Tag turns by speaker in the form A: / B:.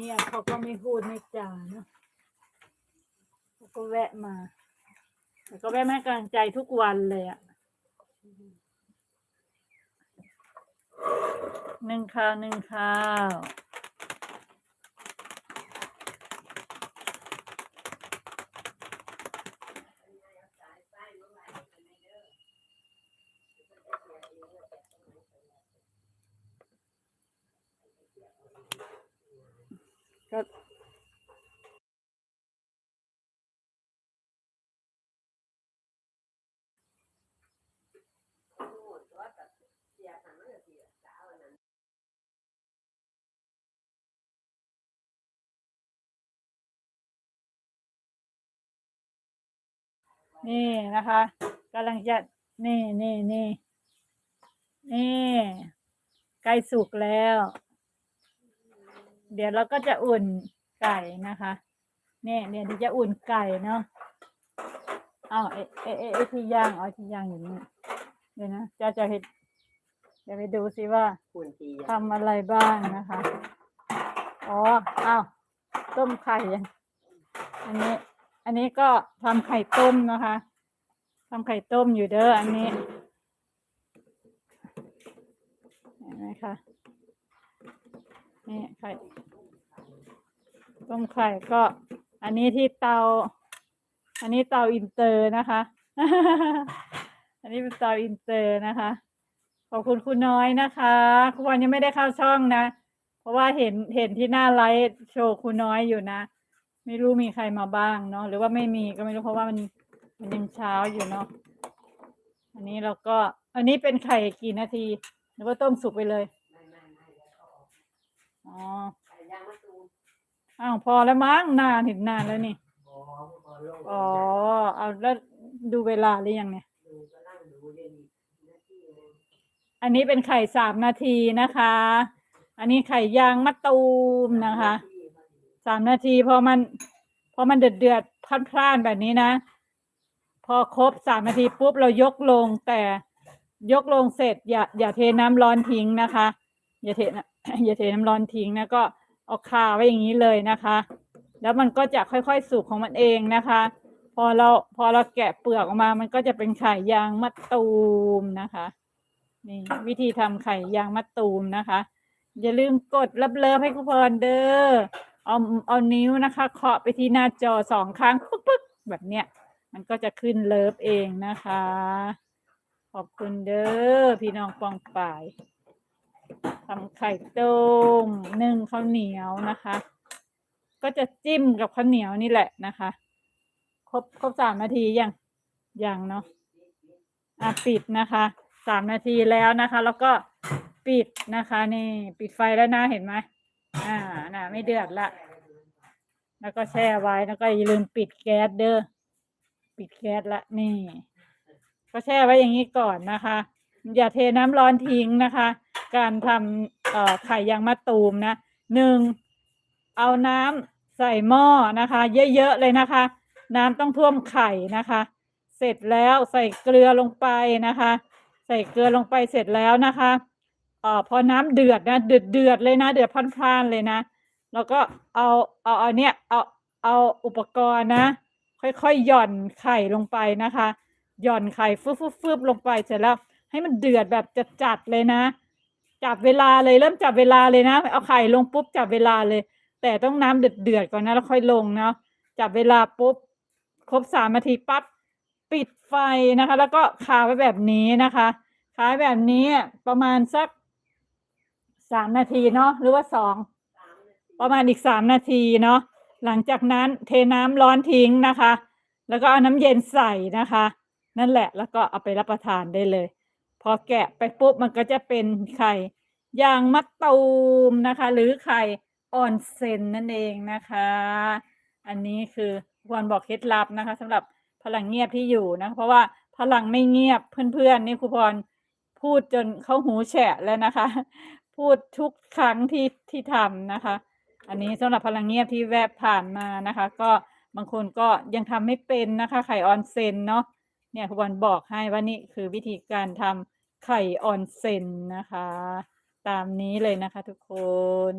A: เนี่ยเขาก็ไม่พูดไม่จาเนาะเขาก็แวะมาแต่ก็แวะมาให้กำลังใจทุกวันเลยอะหนึ่งข้าวหนึ่งข้าว ก็นี่นะคะกำลังจะนี่นี่นี่นี่ใกล้สุกแล้ว เดี๋ยวเราก็จะอุ่นไก่นะคะเนี่ยเนี่ยเดี๋ยวจะอุ่นไก่เนาะเอาเอเอเอเอที่ย่างเอาที่ย่างอยู่นี่เดี๋ยวนะจะจะเห็นเดี๋ยวไปดูสิว่า
B: คุณตี
A: ทำอะไรบ้างนะคะอ๋ออ้าวต้มไข่ยังอันนี้ อันนี้ก็ทำไข่ต้มนะคะทำไข่ต้มอยู่เด้ออันนี้เห็นไหมคะ นี่ไข่ต้มไข่ก็ อันนี้ที่เตา อันนี้เตาอินเตอร์นะคะ อันนี้เป็นเตาอินเตอร์นะคะ ขอบคุณคุณน้อยนะคะคุณวันยังไม่ได้เข้าช่องนะ เพราะว่าเห็นเห็นที่หน้าไลฟ์โชว์คุณน้อยอยู่นะ ไม่รู้มีใครมาบ้างเนาะหรือว่าไม่มีก็ไม่รู้เพราะว่ามันมันยังเช้าอยู่เนาะอันนี้เราก็ อันนี้เป็นไข่กี่นาที หรือว่าต้มสุกไปเลย
B: ไม่ไม่ไม่แล้วก็ออก
A: อ๋อ
B: ไข่ยางมะตูม
A: อ้าวพอแล้วมั้งนานเห็นนานแล้วนี่
B: อ๋ออ
A: เอาแล้วดูเวลาหรือยังเนี่ย
B: ดูก็นั่งเนี้ย
A: อันนี้เป็นไข่สามนาทีนะคะ อันนี้ไข่ยางมะตูมนะคะ สามนาทีพอมันพอมันเดือดเดือดพล่านพล่านแบบนี้นะ พอครบสามนาทีปุ๊บเรายกลงแต่ยกลงเสร็จอย่าอย่าเทน้ำร้อนทิ้งนะคะ อย่าเทน้ำ อย่าเทน้ำร้อนทิ้งนะก็เอาคาไว้อย่างนี้เลยนะคะ แล้วมันก็จะค่อยๆสุกของมันเองนะคะ พอเราพอเราแกะเปลือกออกมา มันก็จะเป็นไข่ยางมะตูมนะคะนี่วิธีทำไข่ยางมะตูมนะคะ อย่าลืมกดรับเลิฟให้คุณพรเด้อเอาเอานิ้วนะคะ เคาะไปที่หน้าจอสองครั้งปึ๊กปึ๊กแบบเนี้ยมันก็จะขึ้นเลิฟเองนะคะ ขอบคุณเด้อพี่น้องปองป่าย ทำไข่ต้มนึ่งข้าวเหนียวนะคะ ก็จะจิ้มกับข้าวเหนียวนี่แหละนะคะ ครบครบสามนาทียังยังเนาะอะปิดนะคะสามนาทีแล้วนะคะ แล้วก็ปิดนะคะนี่ปิดไฟแล้วนะเห็นไหมอ่าน่ะไม่เดือดละแล้วก็แช่ไว้แล้วก็อย่าลืมปิดแก๊สเด้อปิดแก๊สละนี่ ก็แช่ไว้อย่างนี้ก่อนนะคะ อย่าเทน้ำร้อนทิ้งนะคะ การทำไข่ยางมะตูมนะหนึ่งเอาน้ำใส่หม้อนะคะ เยอะๆเลยนะคะ น้ำต้องท่วมไข่นะคะ เสร็จแล้วใส่เกลือลงไปนะคะ ใส่เกลือลงไปเสร็จแล้วนะคะเอ่อพอน้ำเดือดนะเดือดเดือดเลยนะเดือดพล่านๆเลยนะ แล้วก็เอาเอาเอาเนี่ยเอาเอาอุปกรณ์นะ ค่อยๆหย่อนไข่ลงไปนะคะ หย่อนไข่ฟึบฟึบฟึบลงไปเสร็จแล้ว ให้มันเดือดแบบจะจัดๆเลยนะ จับเวลาเลยเริ่มจับเวลาเลยนะ เอาไข่ลงปุ๊บจับเวลาเลย แต่ต้องน้ำเดือดเดือดๆก่อนนะแล้วค่อยลงเนาะจับเวลาปุ๊บครบสามนาทีปั๊บปิดไฟนะคะ แล้วก็คาไว้แบบนี้นะคะคาวแบบนี้ประมาณสักสามนาทีเนาะหรือว่าสองประมาณอีกสามนาทีเนาะหลังจากนั้นเทน้ำร้อนทิ้งนะคะ แล้วก็เอาน้ำเย็นใส่นะคะ นั่นแหละแล้วก็เอาไปรับประทานได้เลย พอแกะไปปุ๊บมันก็จะเป็นไข่ยางมะตูมนะคะ หรือไข่ออนเซนนั่นเองนะคะ อันนี้คือควรบอกเคล็ดลับนะคะสำหรับพลังเงียบที่อยู่นะ เพราะว่าพลังไม่เงียบเพื่อนๆนี่ครูพรพูดจนเขาหูแฉะแล้วนะคะ พูดทุกครั้งที่ที่ทำนะคะ อันนี้สำหรับพลังเงียบที่แวบผ่านมานะคะ ก็บางคนก็ยังทำไม่เป็นนะคะ ไข่ออนเซนเนาะ เนี่ยคุณบอลบอกให้ว่านี่คือวิธีการทำไข่ออนเซนนะคะ ตามนี้เลยนะคะทุกคน